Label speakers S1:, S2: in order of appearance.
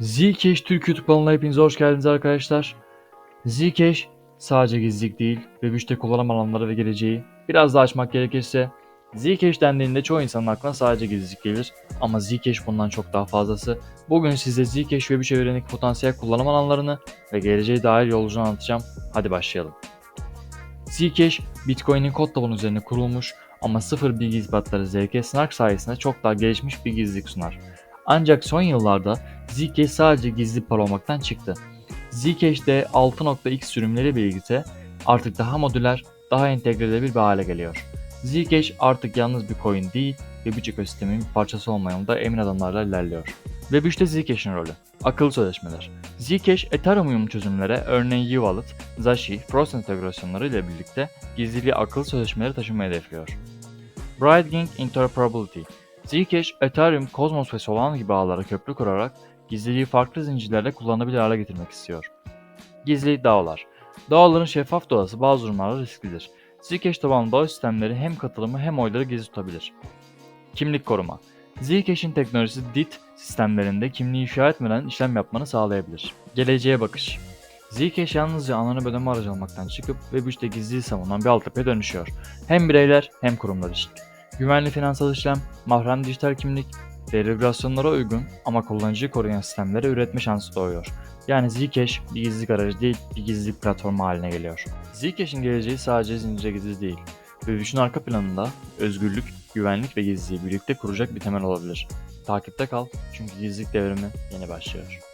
S1: Zcash Türk YouTube kanalına hepinize hoş geldiniz arkadaşlar. Zcash sadece gizlilik değil ve güçte kullanım alanları ve geleceği biraz daha açmak gerekirse Zcash dendiğinde çoğu insanın aklına sadece gizlilik gelir ama Zcash bundan çok daha fazlası. Bugün size Zcash ve 3 evrenik potansiyel kullanım alanlarını ve geleceğe dair yolculuğunu anlatacağım. Hadi başlayalım. Zcash, Bitcoin'in kod tabanı üzerine kurulmuş ama sıfır bilgi ispatları ZK Snark sayesinde çok daha gelişmiş bir gizlilik sunar. Ancak son yıllarda Zcash sadece gizli para olmaktan çıktı. Zcash'de 6.x sürümleri birlikte artık daha modüler, daha entegre edilebilir bir hale geliyor. Zcash artık yalnız bir coin değil ve bir ekosistemin bir parçası olma yolunda emin adımlarla ilerliyor. Ve 3'te Zcash'in rolü. Akıllı sözleşmeler. Zcash, Ethereum uyumlu çözümlere örneğin U-Wallet, Zashi, Frost entegrasyonları ile birlikte gizliliği akıllı sözleşmeleri taşımayı hedefliyor. Bridging Interoperability Zcash, Ethereum, Cosmos ve Solana gibi ağlara köprü kurarak gizliliği farklı zincirlerle kullanılabilir hale getirmek istiyor. Gizli DAO'lar DAO'ların şeffaf doğası bazı durumlarda risklidir. Zcash tabanlı DAO sistemleri hem katılımı hem oyları gizli tutabilir. Kimlik koruma Zcash'in teknolojisi DIT sistemlerinde kimliği ifşa etmeden işlem yapmanı sağlayabilir. Geleceğe bakış Zcash yalnızca anonim ödeme aracı olmaktan çıkıp Web3'te gizliliği savunan bir altyapıya dönüşüyor. Hem bireyler hem kurumlar için. Güvenli finansal işlem, mahrem dijital kimlik ve uygun ama kullanıcıyı koruyan sistemleri üretme şansı doğuyor. Yani Zcash bir gizlilik aracı değil, bir gizlilik platformu haline geliyor. Zcash'in geleceği sadece zincire gizli değil ve bütün arka planında özgürlük, güvenlik ve gizliliği birlikte kuracak bir temel olabilir. Takipte kal çünkü gizlilik devrimi yeni başlıyor.